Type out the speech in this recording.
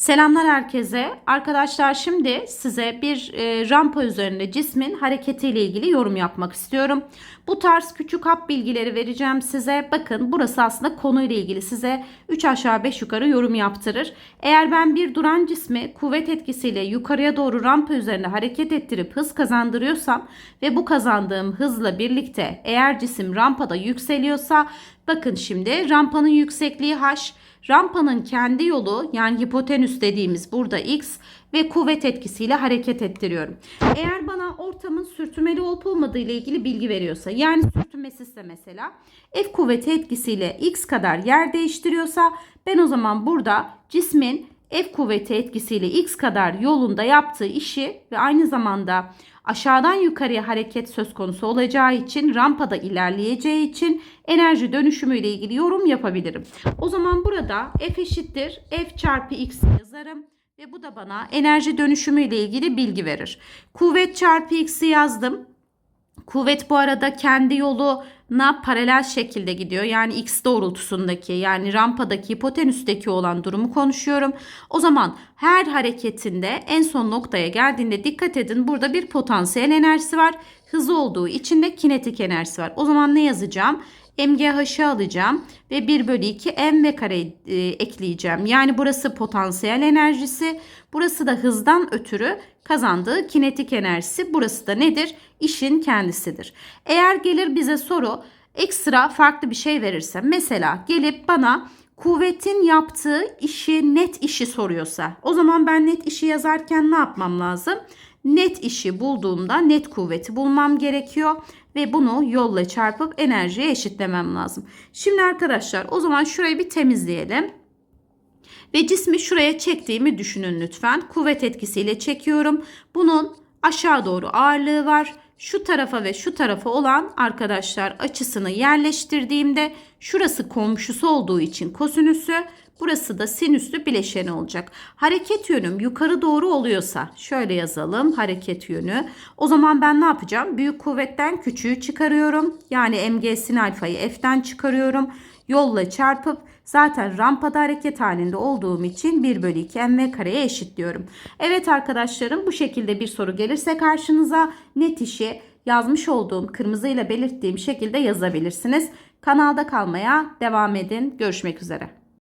Selamlar herkese. Arkadaşlar şimdi size bir e, rampa üzerinde cismin hareketiyle ilgili yorum yapmak istiyorum. Bu tarz küçük hap bilgileri vereceğim size. Bakın burası aslında konuyla ilgili size 3 aşağı 5 yukarı yorum yaptırır. Eğer ben bir duran cismi kuvvet etkisiyle yukarıya doğru rampa üzerinde hareket ettirip hız kazandırıyorsam ve bu kazandığım hızla birlikte eğer cisim rampada yükseliyorsa bakın şimdi rampanın yüksekliği h Rampanın kendi yolu yani hipotenüs dediğimiz burada x ve kuvvet etkisiyle hareket ettiriyorum. Eğer bana ortamın sürtünmeli olup olmadığı ile ilgili bilgi veriyorsa yani sürtünmesizse mesela F kuvveti etkisiyle x kadar yer değiştiriyorsa ben o zaman burada cismin F kuvveti etkisiyle x kadar yolunda yaptığı işi ve aynı zamanda aşağıdan yukarıya hareket söz konusu olacağı için rampada ilerleyeceği için enerji dönüşümü ile ilgili yorum yapabilirim. O zaman burada F eşittir F çarpı X yazarım ve bu da bana enerji dönüşümü ile ilgili bilgi verir. Kuvvet çarpı X'i yazdım. Kuvvet bu arada kendi yoluna paralel şekilde gidiyor. Yani x doğrultusundaki yani rampadaki hipotenüsteki olan durumu konuşuyorum. O zaman her hareketinde en son noktaya geldiğinde dikkat edin burada bir potansiyel enerjisi var. Hızı olduğu için de kinetik enerjisi var. O zaman ne yazacağım? MGH'ı alacağım ve 1 bölü 2 mv kare e, ekleyeceğim. Yani burası potansiyel enerjisi. Burası da hızdan ötürü kazandığı kinetik enerjisi. Burası da nedir? İşin kendisidir. Eğer gelir bize soru ekstra farklı bir şey verirse mesela gelip bana kuvvetin yaptığı işi net işi soruyorsa o zaman ben net işi yazarken ne yapmam lazım? Net işi bulduğumda net kuvveti bulmam gerekiyor ve bunu yolla çarpıp enerjiye eşitlemem lazım. Şimdi arkadaşlar o zaman şurayı bir temizleyelim. Ve cismi şuraya çektiğimi düşünün lütfen. Kuvvet etkisiyle çekiyorum. Bunun aşağı doğru ağırlığı var. Şu tarafa ve şu tarafa olan arkadaşlar açısını yerleştirdiğimde şurası komşusu olduğu için kosinüsü, burası da sinüslü bileşeni olacak. Hareket yönüm yukarı doğru oluyorsa şöyle yazalım hareket yönü. O zaman ben ne yapacağım? Büyük kuvvetten küçüğü çıkarıyorum. Yani mg sin alfayı f'ten çıkarıyorum. Yolla çarpıp zaten rampada hareket halinde olduğum için 1 bölü 2 mv kareye eşitliyorum. Evet arkadaşlarım bu şekilde bir soru gelirse karşınıza net işi yazmış olduğum kırmızıyla belirttiğim şekilde yazabilirsiniz. Kanalda kalmaya devam edin. Görüşmek üzere.